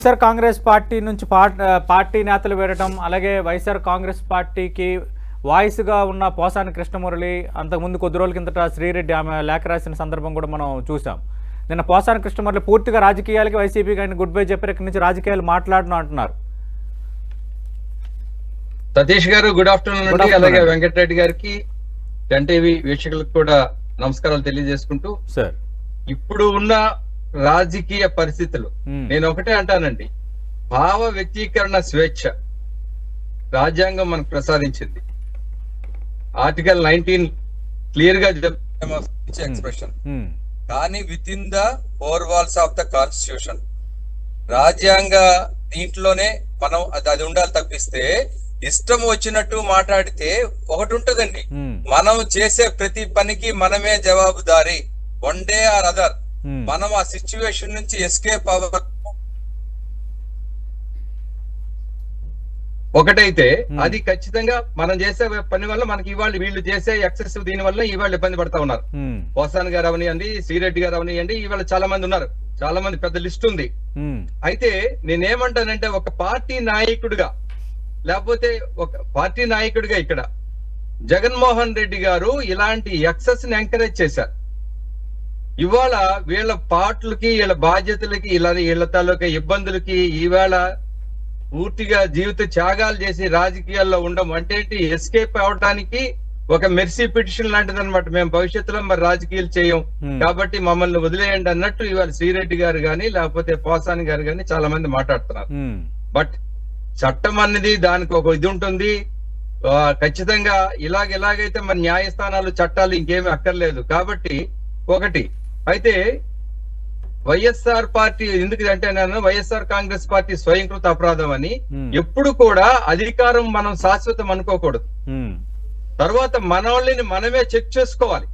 YSR Congress party నుంచి పార్ట్- నేతలు వేయడం అలాగే వైఎస్ఆర్ కాంగ్రెస్ పార్టీకి వాయిస్గా ఉన్న పోసాని కృష్ణమురళి అంతకుముందు కొద్ది రోజుల కిందట శ్రీరెడ్డి ఆమె లేఖ రాసిన సందర్భం కూడా మనం చూసాం నిన్న పోసాని కృష్ణమురళి పూర్తిగా రాజకీయాలకి వైసీపీకి ఆయన గుడ్ బై చెప్పారు ఇక్కడి నుంచి రాజకీయాలు మాట్లాడను అంటున్నారు. సతీష్ గారు గుడ్ ఆఫ్టర్నూన్ అండి. అలాగే. వెంకటరెడ్డి గారికి టెన్ టీవీ వీక్షకులకు కూడా నమస్కారాలు తెలియజేసుకుంటూ సార్ ఇప్పుడు ఉన్న రాజకీయ పరిస్థితులు. నేను ఒకటే అంటానండి. భావ వ్యక్తీకరణ స్వేచ్ఛ రాజ్యాంగం మనకు ప్రసాదించింది. ఆర్టికల్ నైన్టీన్ క్లియర్గా ఎక్స్ప్రెషన్ కానీ within the four walls of the constitution రాజ్యాంగ దీంట్లోనే మనం అది అది ఉండాలి తప్పిస్తే ఇష్టం వచ్చినట్టు మాట్లాడితే ఒకటి ఉంటదండి. మనం చేసే ప్రతి పనికి మనమే జవాబుదారి. వన్ డే ఆర్ అదర్ మనం ఆ సిచ్యువేషన్ నుంచి ఎస్కేప్ అవ్వ ఒకటైతే Hmm. అది ఖచ్చితంగా మనం చేసే పని వల్ల మనకి ఇవాళ వీళ్ళు చేసే ఎక్సెసివ్ దీని వల్ల ఇవాళ ఇబ్బంది పడతా ఉన్నారు. ఉమ్, పోసాన్ గారు అవనియండి శ్రీరెడ్డి గారు అవనియండి ఇవాళ చాలా మంది ఉన్నారు. చాలా మంది పెద్ద లిస్ట్ ఉంది. అయితే నేనేమంటానంటే ఒక పార్టీ నాయకుడిగా లేకపోతే ఒక పార్టీ నాయకుడిగా ఇక్కడ జగన్మోహన్ రెడ్డి గారు ఇలాంటి ఎక్సెస్ని ఎంకరేజ్ చేశారు. ఇవాళ వీళ్ళ పాటలకి వీళ్ళ బాధ్యతలకి ఇలా వీళ్ళ తాలూకా ఇబ్బందులకి ఈవేళ పూర్తిగా జీవిత త్యాగాలు చేసి రాజకీయాల్లో ఉండడం అంటే ఎస్కేప్ అవడానికి ఒక మెర్సీ పిటిషన్ లాంటిది అనమాట మేము భవిష్యత్తులో మరి రాజకీయాలు చేయం. Hmm. కాబట్టి మమ్మల్ని వదిలేయండి అన్నట్టు ఇవాళ శ్రీరెడ్డి గారు గాని లేకపోతే పోసాని గారు గాని చాలా మంది మాట్లాడుతున్నారు. ఉమ్, బట్ చట్టం అన్నది దానికి ఒక ఇది ఉంటుంది. ఖచ్చితంగా ఇలాగ ఎలాగైతే మన న్యాయస్థానాలు చట్టాలు ఇంకేమీ అక్కర్లేదు. కాబట్టి ఒకటి అయితే వైఎస్ఆర్ పార్టీ ఎందుకు అంటే నేను? వైఎస్ఆర్ కాంగ్రెస్ పార్టీ స్వయంకృత అపరాధం అని Hmm. ఎప్పుడు కూడా అధికారం మనం శాశ్వతం అనుకోకూడదు. ఉమ్, తర్వాత మనోళ్ళని మనమే చెక్ చేసుకోవాలి.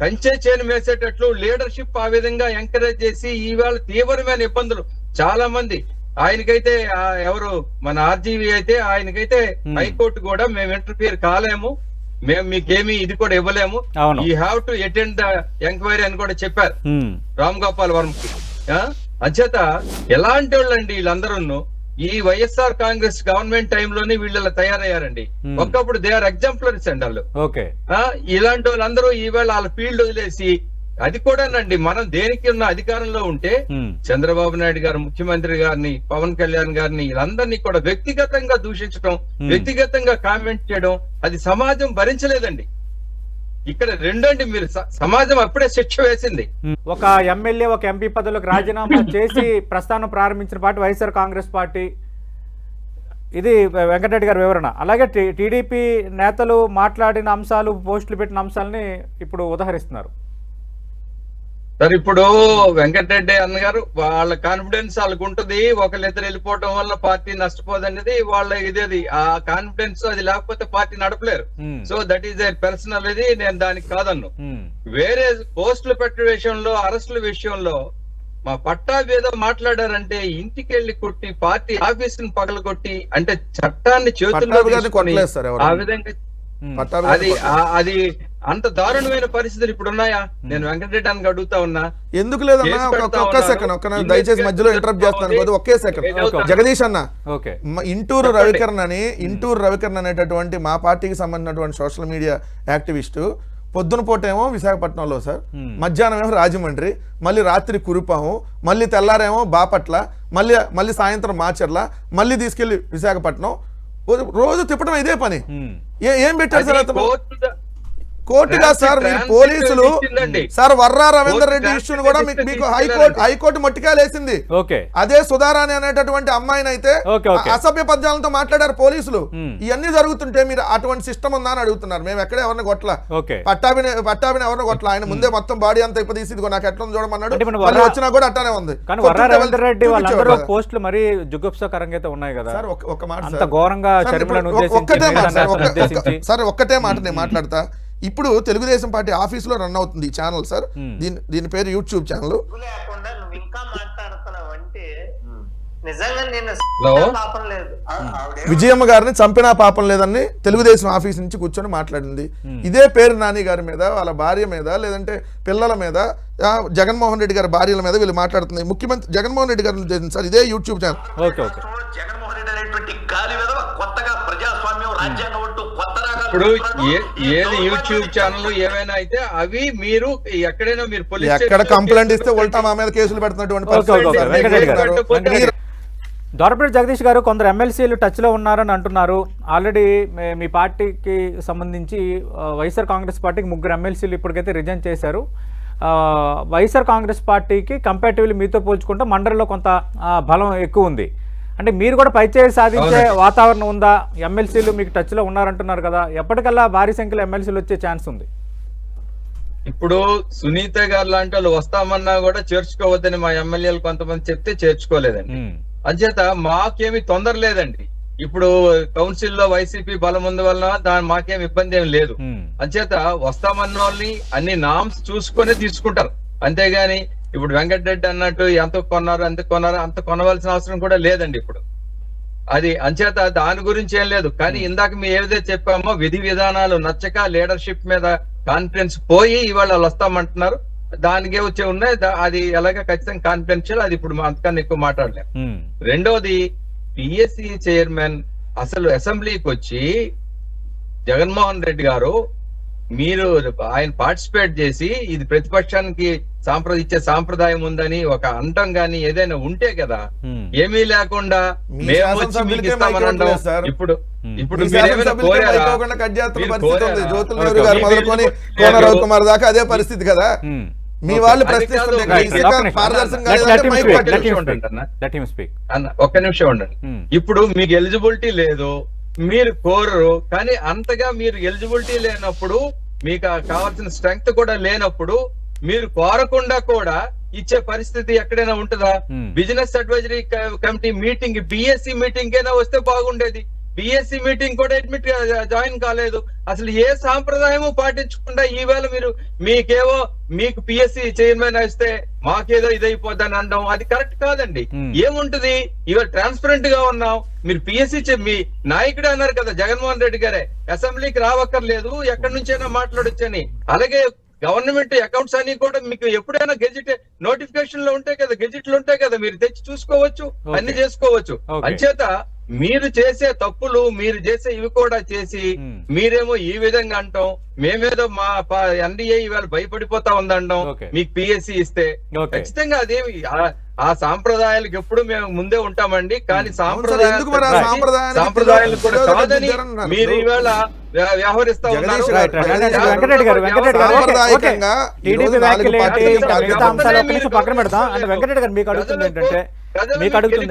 కంచె చేను వేసేటట్లు లీడర్షిప్ ఆ విధంగా ఎంకరేజ్ చేసి ఈవేళ తీవ్రమైన ఇబ్బందులు. చాలా మంది ఆయనకైతే ఎవరు? మన ఆర్జీవి అయితే ఆయనకైతే Hmm. హైకోర్టు కూడా మేము ఇంటర్ఫియర్ కాలేము. మేము మీకేమి ఇది కూడా ఇవ్వలేము. ఈ have to attend the enquiry అని కూడా చెప్పారు. రామ్ గోపాల్ వర్మకి ఆ? అంచేత ఎలాంటి వాళ్ళండి వీళ్ళందరూ ఈ వైఎస్ఆర్ కాంగ్రెస్ గవర్నమెంట్ టైంలోనే వీళ్ళు తయారయ్యారండి. ఒకప్పుడు దే ఆర్ ఎగ్జాంపులరీస్ అండి వాళ్ళు. ఓకే. ఆ, ఇలాంటి వాళ్ళందరూ ఈవేళ వాళ్ళ ఫీల్డ్ వదిలేసి అది కూడానండి మనం దేనికి ఉన్న అధికారంలో ఉంటే చంద్రబాబు నాయుడు గారు ముఖ్యమంత్రి గారిని పవన్ కళ్యాణ్ గారిని వీళ్ళందరినీ కూడా వ్యక్తిగతంగా దూషించడం. వ్యక్తిగతంగా కామెంట్ చేయడం అది సమాజం భరించలేదండి. ఇక్కడ రెండండి మీరు సమాజం అప్పుడే శిక్ష వేసింది. ఒక ఎమ్మెల్యే ఒక ఎంపీ పదవులకు రాజీనామా చేసి ప్రస్థానం ప్రారంభించిన పార్టీ వైఎస్ఆర్ కాంగ్రెస్ పార్టీ. ఇది వెంకటరెడ్డి గారి వివరణ. అలాగే టీడీపీ నేతలు మాట్లాడిన అంశాలు పోస్టులు పెట్టిన అంశాలని ఇప్పుడు ఉదహరిస్తున్నారు. సరే ఇప్పుడు వెంకటరెడ్డి అన్న గారు వాళ్ళ కాన్ఫిడెన్స్ వాళ్ళకు ఉంటుంది ఒకళ్ళిద్దరు వెళ్ళిపోవడం వల్ల పార్టీ నష్టపోదనేది వాళ్ళ ఇదేది. ఆ కాన్ఫిడెన్స్ అది లేకపోతే party నడపలేరు. So that is there personal ఇది నేను దానికి కాదన్ను. వేరే పోస్టులు పెట్టే విషయంలో అరెస్టుల విషయంలో మా పట్టాభి ఏదో మాట్లాడారంటే ఇంటికి వెళ్ళి కొట్టి పార్టీ ఆఫీస్ని పగలగొట్టి అంటే చట్టాన్ని చేతుల్లో. ఆ విధంగా అది అది అంత దారుణమైన పరిస్థితులు ఇప్పుడు ఉన్నాయా నేను వెంకటరెడ్డి అని అడుగుతా ఉన్నా. ఎందుకు లేదన్నా? ఒక్క. సెకండ్ ఒక్క దయచేసి మధ్యలో ఇంటరప్ట్ చేస్తాను. ఒకే సెకండ్ జగదీష్ అన్న ఇంటూరు. రవికరణ్ అని ఇంటూరు రవికరణ్ అనేటటువంటి మా పార్టీకి సంబంధించినటువంటి సోషల్ మీడియా యాక్టివిస్టు. పొద్దున పూటేమో విశాఖపట్నంలో సార్. మధ్యాహ్నం ఏమో రాజమండ్రి. మళ్ళీ రాత్రి కురుపాము. మళ్ళీ తెల్లారేమో బాపట్ల. మళ్ళీ మళ్ళీ సాయంత్రం మాచర్ల. మళ్ళీ తీసుకెళ్ళి విశాఖపట్నం. రోజు- తిప్పడం ఇదే పని. ఏం పెట్టారు సార్ అది అతను కోర్టు ద- కోర్టుగా సార్ మీరు పోలీసులు. సార్ వర్రా రవీందర్ రెడ్డి ఇష్యూని కూడా మీకు. హైకోర్టు హైకోర్టు మట్టికాయలేసింది ఓకే. అదే సుధారాణి అనేటటువంటి అమ్మాయిని అయితే. అసభ్య పద్యాలతో మాట్లాడారు పోలీసులు. ఇవన్నీ జరుగుతుంటే మీరు అటువంటి సిస్టమ్ ఉందా అని అడుగుతున్నారు. మేము ఎక్కడ ఎవరిని కొట్ల పట్టాభిని పట్టాభిని ఎవరిని కొట్ల ఆయన ముందే మొత్తం బాడీ అంతా ఇప్ప తీసి ఇదిగో నాకు ఎట్లా చూడమన్నాడు. ఇప్పుడు వచ్చినా కూడా అట్టానే ఉంది. పోస్టులు మరీ జుగుప్సకరంగా అయితే ఉన్నాయి కదా. సార్ ఒక- మాట సార్. ఇప్పుడు ఒక్కటే మాట సార్ ఒక్కటే మాట నేను మాట్లాడతా. ఇప్పుడు తెలుగుదేశం పార్టీ ఆఫీస్లో రన్ అవుతుంది ఛానల్ సార్. Hmm. దీని దీని పేరు యూట్యూబ్ ఛానల్? పాపం లేదు. విజయమ్మ గారిని చంపినా పాపం లేదని తెలుగుదేశం ఆఫీస్ నుంచి కూర్చొని మాట్లాడింది. ఇదే పేరు నాని గారి మీద వాళ్ళ భార్య మీద లేదంటే పిల్లల మీద జగన్మోహన్ రెడ్డి గారి భార్యల మీద వీళ్ళు మాట్లాడుతుంది ముఖ్యమంత్రి జగన్మోహన్ రెడ్డి గారిని చేసింది సార్ ఇదే యూట్యూబ్ ఛానల్. ఓకే ఓకే రాష్ట్రంలో జగన్మోహన్ రెడ్డి అనేటువంటి కొత్తగా ప్రజాస్వామ్యం రాజ్యాంగం ఇప్పుడు ఏది యూట్యూబ్ ఛానల్ ఏవైనా అయితే అవి మీరు ఎక్కడైనా మీరు పోలీస్ ఎక్కడ కంప్లైంట్ ఇస్తే ఉల్టా మా మీద కేసులు పెడుతున్నటువంటి. దొరపటి జగదీష్ గారు కొందరు ఎమ్మెల్సీలు టచ్లో ఉన్నారని అంటున్నారు. ఆల్రెడీ మే- మీ పార్టీకి సంబంధించి వైఎస్ఆర్ కాంగ్రెస్ పార్టీకి ముగ్గురు ఎమ్మెల్సీలు ఇప్పటికైతే రిజైన్ చేశారు. ఆ, వైఎస్ఆర్ కాంగ్రెస్ పార్టీకి కంపారిటివ్లీ మీతో పోల్చుకుంటే మండలిలో కొంత బలం ఎక్కువ ఉంది. అంటే మీరు కూడా పైచేయి సాధించే వాతావరణం ఉందా? ఎమ్మెల్సీలు మీకు టచ్లో ఉన్నారంటున్నారు కదా. ఎప్పటికల్లా భారీ సంఖ్యలో ఎమ్మెల్సీలు వచ్చే ఛాన్స్ ఉంది? ఇప్పుడు సునీత గారు లాంటి వాళ్ళు వస్తామన్నా కూడా చేర్చుకోవద్దని మా ఎమ్మెల్యేలు కొంతమంది చెప్తే చేర్చుకోలేదండి. అంచేత మాకేమి తొందర లేదండి. ఇప్పుడు కౌన్సిల్లో వైసీపీ బలం ఉంది వలన దాని మాకేం ఇబ్బంది ఏం లేదు. అంచేత వస్తామన్న వాళ్ళని అన్ని నామ్స్ చూసుకొని తీసుకుంటారు. అంతేగాని ఇప్పుడు వెంకటరెడ్డి అన్నట్టు ఎంత కొన్నారు ఎంత కొన్నారు అంత కొనవలసిన అవసరం కూడా లేదండి ఇప్పుడు. అది అంచేత దాని గురించి ఏం లేదు. కానీ ఇందాక మేము ఏదైతే చెప్పామో విధి విధానాలు నచ్చక లీడర్షిప్ మీద కాన్ఫిడెన్స్ పోయి ఇవాళ వాళ్ళు వస్తామంటున్నారు. దానికే వచ్చే ఉన్నాయి. అది ఎలాగ ఖచ్చితంగా కాన్ఫిడెన్షియల్ అది ఇప్పుడు అంతకన్నా ఎక్కువ మాట్లాడలేం. ఉమ్, రెండోది పిఎస్సి చైర్మన్ అసలు అసెంబ్లీకి వచ్చి జగన్మోహన్ రెడ్డి గారు మీరు ఆయన పార్టిసిపేట్ చేసి ఇది ప్రతిపక్షానికి సాంప్రదాయ ఇచ్చే సాంప్రదాయం ఉందని ఒక అంటం గాని ఏదైనా ఉంటే కదా. ఏమీ లేకుండా మేము వచ్చి మీకు. ఇప్పుడు. ఇప్పుడు మీ మీరు ఏమైనా శాసనసభ్యులకే కోరారా? మైక్ ఇవ్వకుండా కట్ చేస్తున్న మీరు పరిస్థితి ఉంది కోరారా? జ్యోతుల ఓకే, నెహ్రూ గారు మీ మొదలుకొని వీళ్ళు కోన కోరారు. రవికుమార్ దాకా అదే పరిస్థితి కదా. మీ. వాళ్ళు. ఇసుక ఒక్క నిమిషం. ఉండండి. ఇప్పుడు మీకు ఎలిజిబిలిటీ లేదు మీరు కోరరు కానీ అంతగా మీరు ఎలిజిబిలిటీ లేనప్పుడు మీకు కావాల్సిన స్ట్రెంగ్త్ కూడా లేనప్పుడు మీరు కోరకుండా కూడా ఇచ్చే పరిస్థితి ఎక్కడైనా ఉంటుందా. Business advisory committee meeting BSC meeting అయినా వస్తే బాగుండేది బిఎస్సి మీటింగ్ కూడా అడ్మిట్ జాయిన్ కాలేదు. అసలు ఏ సాంప్రదాయము పాటించకుండా ఈవేళ మీరు మీకేవో మీకు పిఎస్సి చైర్మన్ ఇస్తే మాకేదో ఇదైపోద్దని అనడం అది కరెక్ట్ కాదండి. Hmm. ఏముంటది? ఇవాళ ట్రాన్స్పరెంట్గా ఉన్నాం. మీరు పిఎస్సి మీ నాయకుడు అన్నారు కదా జగన్మోహన్ రెడ్డి గారే. అసెంబ్లీకి రావక్కర్లేదు. ఎక్కడి నుంచైనా మాట్లాడొచ్చని. అలాగే గవర్నమెంట్ అకౌంట్స్ అన్ని కూడా మీకు ఎప్పుడైనా గెజిట్ నోటిఫికేషన్లో ఉంటాయి కదా గెజిట్లో ఉంటాయి కదా మీరు తెచ్చి చూసుకోవచ్చు. అన్ని చేసుకోవచ్చు. అంచేత మీరు చేసే తప్పులు మీరు చేసే ఇవి కూడా చేసి. మీరేమో ఈ విధంగా అంటాం. మేమేదో మా ఎన్డీఏ ఇవాళ భయపడిపోతా ఉందండం. మీకు పిఎస్సి ఇస్తే. ఖచ్చితంగా అదేమి ఆ- ఆ సాంప్రదాయాలకు ఎప్పుడు మేము ముందే ఉంటామండి. కానీ సాంప్రదాయాలు సాంప్రదాయాలు కూడా కాదని. మీరు ఈవేళ వ్య- వ్యవహరిస్తా ఉన్నారు. వెంకటరెడ్డి గారు మీకు అడుగుతుంది ఏంటంటే మీకు అడుగుతుంది